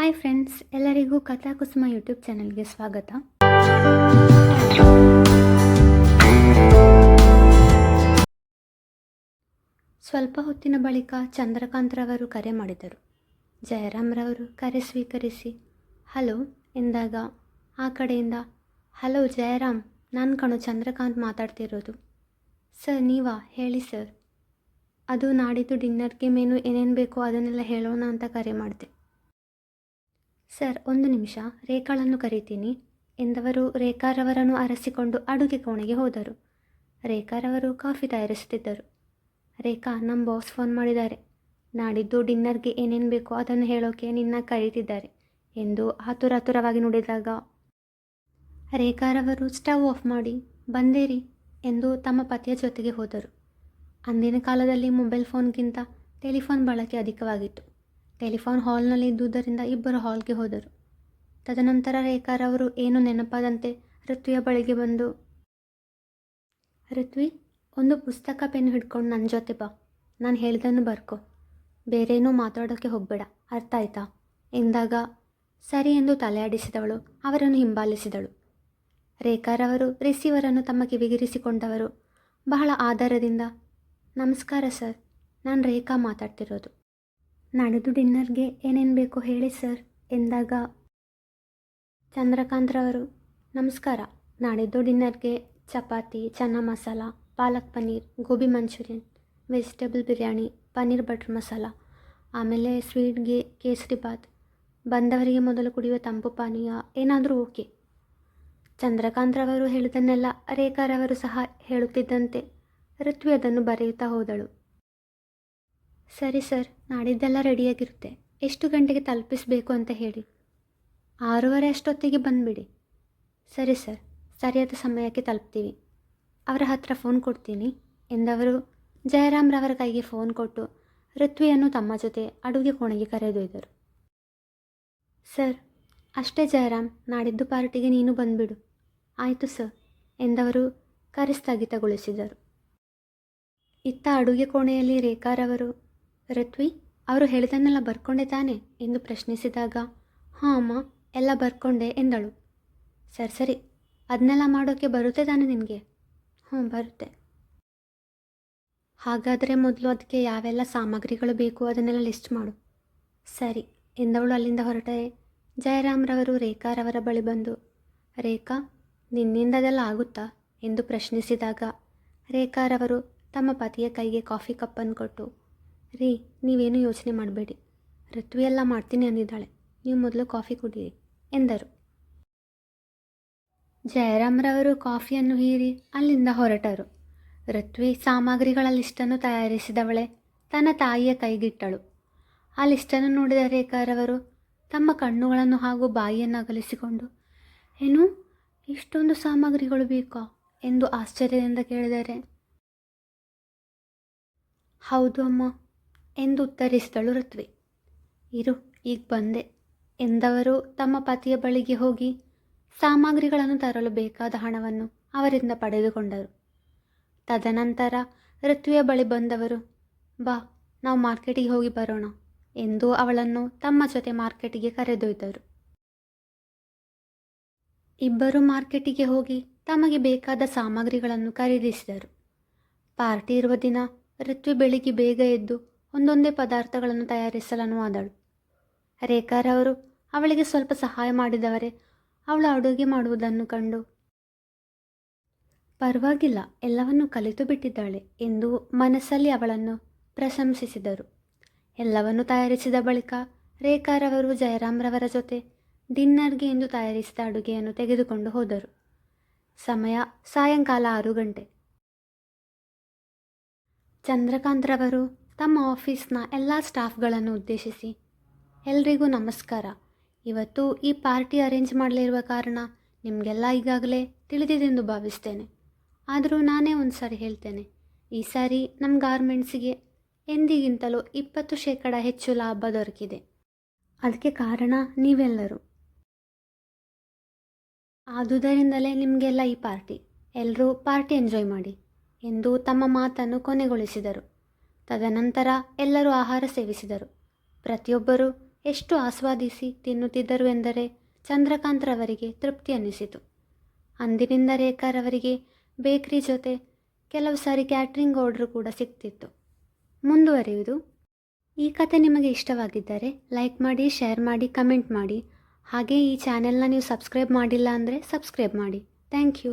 Hi friends ಎಲ್ಲರಿಗೂ ಕಥಾಕುಸುಮ YouTube ಚಾನಲ್ಗೆ ಸ್ವಾಗತ. ಸ್ವಲ್ಪ ಹೊತ್ತಿನ ಬಳಿಕ ಚಂದ್ರಕಾಂತ್ರವರು ಕರೆ ಮಾಡಿದರು. ಜಯರಾಮ್ರವರು ಕರೆ ಸ್ವೀಕರಿಸಿ, ಹಲೋ ಎಂದಾಗ ಆ ಕಡೆಯಿಂದ, ಹಲೋ ಜಯರಾಮ್, ನಾನು ಕಣೋ ಚಂದ್ರಕಾಂತ್ ಮಾತಾಡ್ತಿರೋದು. ಸರ್, ನೀವಾ? ಹೇಳಿ ಸರ್. ಅದು ನಾಡಿದ್ದು ಡಿನ್ನರ್ಗೆ ಮೇನು ಏನೇನು ಬೇಕೋ ಅದನ್ನೆಲ್ಲ ಹೇಳೋಣ ಅಂತ ಕರೆ ಮಾಡಿದೆ. ಸರ್, ಒಂದು ನಿಮಿಷ. ರೇಖಾಳನ್ನು ಕರೀತೀನಿ. ಎಂದವರು ರೇಖಾರವರನ್ನು ಅರಸಿಕೊಂಡು ಅಡುಗೆ ಕೋಣೆಗೆ ಹೋದರು. ರೇಖಾರವರು ಕಾಫಿ ತಯಾರಿಸುತ್ತಿದ್ದರು. ರೇಖಾ ನಮ್ಮ ಬಾಸ್ ಫೋನ್ ಮಾಡಿದ್ದಾರೆ. ನಾಡಿದ್ದು ಡಿನ್ನರ್ಗೆ ಏನೇನು ಬೇಕೋ ಅದನ್ನು ಹೇಳೋಕೆ ನಿನ್ನ ಕರೀತಿದ್ದಾರೆ ಎಂದು ಆತುರಾತುರವಾಗಿ ನುಡಿದಾಗ. ರೇಖಾರವರು, ಸ್ಟವ್ ಆಫ್ ಮಾಡಿ, ಬಂದೇರಿ ಎಂದು ತಮ್ಮ ಪತಿಯ ಜೊತೆಗೆ ಹೋದರು. ಅಂದಿನ ಕಾಲದಲ್ಲಿ ಮೊಬೈಲ್ ಫೋನ್ಗಿಂತ ಟೆಲಿಫೋನ್ ಬಳಕೆ ಅಧಿಕವಾಗಿತ್ತು. ಟೆಲಿಫೋನ್ ಹಾಲ್ನಲ್ಲಿ ಇದ್ದುದರಿಂದ ಇಬ್ಬರು ಹಾಲ್ಗೆ ಹೋದರು. ತದನಂತರ ರೇಖಾರವರು ಏನು ನೆನಪಾದಂತೆ ಋತ್ವಿಯ ಬಳಿಗೆ ಬಂದು, ಋತ್ವಿ, ಒಂದು ಪುಸ್ತಕ ಪೆನ್ ಹಿಡ್ಕೊಂಡು ನನ್ನ ಜೊತೆ ಬಾ. ನಾನು ಹೇಳ್ದನ್ನು ಬರ್ಕೊ. ಬೇರೇನೂ ಮಾತಾಡೋಕ್ಕೆ ಹೋಗಬೇಡ. ಅರ್ಥ ಆಯ್ತಾ? ಎಂದಾಗ, ಸರಿ ಎಂದು ತಲೆಯಾಡಿಸಿದವಳು ಅವರನ್ನು ಹಿಂಬಾಲಿಸಿದಳು. ರೇಖಾರವರು ರಿಸೀವರನ್ನು ತಮ್ಮ ಕಿವಿಗಿರಿಸಿಕೊಂಡವರು. ಬಹಳ ಆಧಾರದಿಂದ, ನಮಸ್ಕಾರ ಸರ್. ನಾನು ರೇಖಾ ಮಾತಾಡ್ತಿರೋದು. ನಾಡಿದ್ದು ಡಿನ್ನರ್ಗೆ ಏನೇನು ಬೇಕೋ ಹೇಳಿ ಸರ್, ಎಂದಾಗ. ಚಂದ್ರಕಾಂತ್ರವರು ನಮಸ್ಕಾರ. ನಾಡಿದ್ದು ಡಿನ್ನರ್ಗೆ chapati, chana masala, palak paneer, gobi Manchurian, vegetable biryani, paneer butter masala, ಆಮೇಲೆ ಸ್ವೀಟ್ಗೆ ಕೇಸರಿ ಬಾತ್. ಬಂದವರಿಗೆ ಮೊದಲು ಕುಡಿಯುವ ತಂಪು ಪಾನೀಯ, ಏನಾದರೂ ಓಕೆ. ಚಂದ್ರಕಾಂತ್ರವರು ಹೇಳಿದನ್ನೆಲ್ಲ ರೇಖಾರವರು ಸಹ ಹೇಳುತ್ತಿದ್ದಂತೆ, ಋತ್ವಿ ಅದನ್ನು ಬರೆಯುತ್ತಾ ಹೋದಳು. ಸರಿ ಸರ್, ನಾಡಿದ್ದೆಲ್ಲ ರೆಡಿಯಾಗಿರುತ್ತೆ. ಎಷ್ಟು ಗಂಟೆಗೆ ತಲುಪಿಸಬೇಕು ಅಂತ ಹೇಳಿ. ಆರೂವರೆ ಅಷ್ಟೊತ್ತಿಗೆ ಬಂದುಬಿಡಿ. ಸರಿ ಸರ್, ಸರಿಯಾದ ಸಮಯಕ್ಕೆ ತಲುಪ್ತೀವಿ. ಅವರ ಹತ್ರ ಫೋನ್ ಕೊಡ್ತೀನಿ. ಎಂದವರು ಜಯರಾಮ್ರವರ ಕೈಗೆ ಫೋನ್ ಕೊಟ್ಟು ಋತ್ವಿಯನ್ನು ತಮ್ಮ ಜೊತೆ ಅಡುಗೆ ಕೋಣೆಗೆ ಕರೆದೊಯ್ದರು. ಸರ್, ಅಷ್ಟೇ ಜಯರಾಮ್, ನಾಡಿದ್ದು ಪಾರ್ಟಿಗೆ ನೀನು ಬಂದುಬಿಡು. ಆಯಿತು ಸರ್, ಎಂದವರು ಕರೆ ಸ್ಥಗಿತಗೊಳಿಸಿದರು ಇತ್ತ ಅಡುಗೆ ಕೋಣೆಯಲ್ಲಿ ರೇಖಾರವರು ಋತ್ವಿ, ಅವರು ಹೇಳಿದನ್ನೆಲ್ಲ ಬರ್ಕೊಂಡೆ ತಾನೆ ಎಂದು ಪ್ರಶ್ನಿಸಿದಾಗ, ಹಾಂ ಅಮ್ಮ, ಎಲ್ಲ ಬರ್ಕೊಂಡೆ ಎಂದಳು. ಸರಿ ಸರಿ ಅದನ್ನೆಲ್ಲ ಮಾಡೋಕ್ಕೆ ಬರುತ್ತೆ ತಾನೆ ನಿನಗೆ? ಹ್ಞೂ, ಬರುತ್ತೆ. ಹಾಗಾದರೆ ಮೊದಲು ಅದಕ್ಕೆ ಯಾವೆಲ್ಲ ಸಾಮಗ್ರಿಗಳು ಬೇಕು ಅದನ್ನೆಲ್ಲ ಲಿಸ್ಟ್ ಮಾಡು. ಸರಿ, ಎಂದವಳು ಅಲ್ಲಿಂದ ಹೊರಟೆ, ಜಯರಾಮ್ರವರು ರೇಖಾರವರ ಬಳಿ ಬಂದು, ರೇಖಾ, ನಿನ್ನಿಂದ ಅದೆಲ್ಲ ಆಗುತ್ತಾ? ಎಂದು ಪ್ರಶ್ನಿಸಿದಾಗ ರೇಖಾರವರು ತಮ್ಮ ಪತಿಯ ಕೈಗೆ ಕಾಫಿ ಕಪ್ಪನ್ನು ಕೊಟ್ಟು ರೀ, ನೀವೇನು ಯೋಚನೆ ಮಾಡಬೇಡಿ. ರತ್ವಿ ಎಲ್ಲ ಮಾಡ್ತೀನಿ ಅಂದಿದ್ದಾಳೆ. ನೀವು ಮೊದಲು ಕಾಫಿ ಕುಡೀರಿ, ಎಂದರು. ಜಯರಾಮ್ರವರು ಕಾಫಿಯನ್ನು ಹೀರಿ ಅಲ್ಲಿಂದ ಹೊರಟರು. ರತ್ವಿ ಸಾಮಗ್ರಿಗಳ ಲಿಸ್ಟನ್ನು ತಯಾರಿಸಿದವಳೆ ತನ್ನ ತಾಯಿಯ ಕೈಗಿಟ್ಟಳು. ಆ ಲಿಸ್ಟನ್ನು ನೋಡಿದ ರೇಖಾರವರು ತಮ್ಮ ಕಣ್ಣುಗಳನ್ನು ಹಾಗೂ ಬಾಯಿಯನ್ನು ಅಗಲಿಸಿಕೊಂಡು, ಏನು, ಇಷ್ಟೊಂದು ಸಾಮಗ್ರಿಗಳು ಬೇಕಾ? ಎಂದು ಆಶ್ಚರ್ಯದಿಂದ ಕೇಳಿದರೆ, ಹೌದು ಅಮ್ಮ ಎಂದು ಉತ್ತರಿಸಿದಳು ಋತ್ವಿ. ಇರು, ಈಗ ಬಂದೆ. ಎಂದವರು ತಮ್ಮ ಪತಿಯ ಬಳಿಗೆ ಹೋಗಿ ಸಾಮಗ್ರಿಗಳನ್ನು ತರಲು ಬೇಕಾದ ಹಣವನ್ನು ಅವರಿಂದ ಪಡೆದುಕೊಂಡರು. ತದನಂತರ ಋತ್ವಿಯ ಬಳಿ ಬಂದವರು, ಬಾ, ನಾವು ಮಾರ್ಕೆಟಿಗೆ ಹೋಗಿ ಬರೋಣ ಎಂದು ಅವಳನ್ನು ತಮ್ಮ ಜೊತೆ ಮಾರ್ಕೆಟಿಗೆ ಕರೆದೊಯ್ದರು. ಇಬ್ಬರು ಮಾರ್ಕೆಟಿಗೆ ಹೋಗಿ ತಮಗೆ ಬೇಕಾದ ಸಾಮಗ್ರಿಗಳನ್ನು ಖರೀದಿಸಿದರು. ಪಾರ್ಟಿ ಇರುವ ದಿನ ಋತ್ವಿ ಬೆಳಿಗ್ಗೆ ಬೇಗ ಎದ್ದು ಒಂದೊಂದೇ ಪದಾರ್ಥಗಳನ್ನು ತಯಾರಿಸಲು ಅನುವಾದಳು ರೇಖಾರವರು ಅವಳಿಗೆ ಸ್ವಲ್ಪ ಸಹಾಯ ಮಾಡಿದವರೇ, ಅವಳು ಅಡುಗೆ ಮಾಡುವುದನ್ನು ಕಂಡು. ಪರವಾಗಿಲ್ಲ, ಎಲ್ಲವನ್ನು ಕಲಿತು ಬಿಟ್ಟಿದ್ದಾಳೆ ಎಂದು ಮನಸ್ಸಲ್ಲಿ ಅವಳನ್ನು ಪ್ರಶಂಸಿಸಿದರು. ಎಲ್ಲವನ್ನು ತಯಾರಿಸಿದ ಬಳಿಕ ರೇಖಾರವರು ಜಯರಾಮ್ರವರ ಜೊತೆ ಡಿನ್ನರ್ಗೆ ಎಂದು ತಯಾರಿಸಿದ ಅಡುಗೆಯನ್ನು ತೆಗೆದುಕೊಂಡು ಹೋದರು. ಸಮಯ ಸಾಯಂಕಾಲ ಆರು ಗಂಟೆ. ಚಂದ್ರಕಾಂತ್ರವರು ತಮ್ಮ ಆಫೀಸ್ನ ಎಲ್ಲ ಸ್ಟಾಫ್ಗಳನ್ನು ಉದ್ದೇಶಿಸಿ. ಎಲ್ರಿಗೂ ನಮಸ್ಕಾರ. ಇವತ್ತು ಈ ಪಾರ್ಟಿ ಅರೇಂಜ್ ಮಾಡಲಿರುವ ಕಾರಣ ನಿಮಗೆಲ್ಲ ಈಗಾಗಲೇ ತಿಳಿದಿದೆಂದು ಭಾವಿಸ್ತೇನೆ. ಆದರೂ ನಾನೇ ಒಂದು ಸಾರಿ ಹೇಳ್ತೇನೆ. ಈ ಸಾರಿ ನಮ್ಮ ಗಾರ್ಮೆಂಟ್ಸಿಗೆ ಎಂದಿಗಿಂತಲೂ ಇಪ್ಪತ್ತು ಶೇಕಡ ಹೆಚ್ಚು ಲಾಭ ದೊರಕಿದೆ. ಅದಕ್ಕೆ ಕಾರಣ ನೀವೆಲ್ಲರೂ. ಆದುದರಿಂದಲೇ ನಿಮಗೆಲ್ಲ ಈ ಪಾರ್ಟಿ. ಎಲ್ಲರೂ ಪಾರ್ಟಿ ಎಂಜಾಯ್ ಮಾಡಿ ಎಂದು ತಮ್ಮ ಮಾತನ್ನು ಕೊನೆಗೊಳಿಸಿದರು. ತದನಂತರ ಎಲ್ಲರೂ ಆಹಾರ ಸೇವಿಸಿದರು. ಪ್ರತಿಯೊಬ್ಬರೂ ಎಷ್ಟು ಆಸ್ವಾದಿಸಿ ತಿನ್ನುತ್ತಿದ್ದರು ಎಂದರೆ ಚಂದ್ರಕಾಂತ್ರವರಿಗೆ ತೃಪ್ತಿ ಅನ್ನಿಸಿತು. ಅಂದಿನಿಂದ ರೇಖಾರವರಿಗೆ ಬೇಕ್ರಿ ಜೊತೆ ಕೆಲವು ಸಾರಿ ಕ್ಯಾಟ್ರಿಂಗ್ ಆರ್ಡರ್ ಕೂಡ ಸಿಗ್ತಿತ್ತು ಮುಂದುವರಿಯುವುದು. ಈ ಕತೆ ನಿಮಗೆ ಇಷ್ಟವಾಗಿದ್ದರೆ ಲೈಕ್ ಮಾಡಿ, ಶೇರ್ ಮಾಡಿ, ಕಮೆಂಟ್ ಮಾಡಿ. ಹಾಗೆ ಈ ಚಾನೆಲ್ನ ನೀವು ಸಬ್ಸ್ಕ್ರೈಬ್ ಮಾಡಿಲ್ಲ ಅಂದರೆ ಸಬ್ಸ್ಕ್ರೈಬ್ ಮಾಡಿ. Thank you.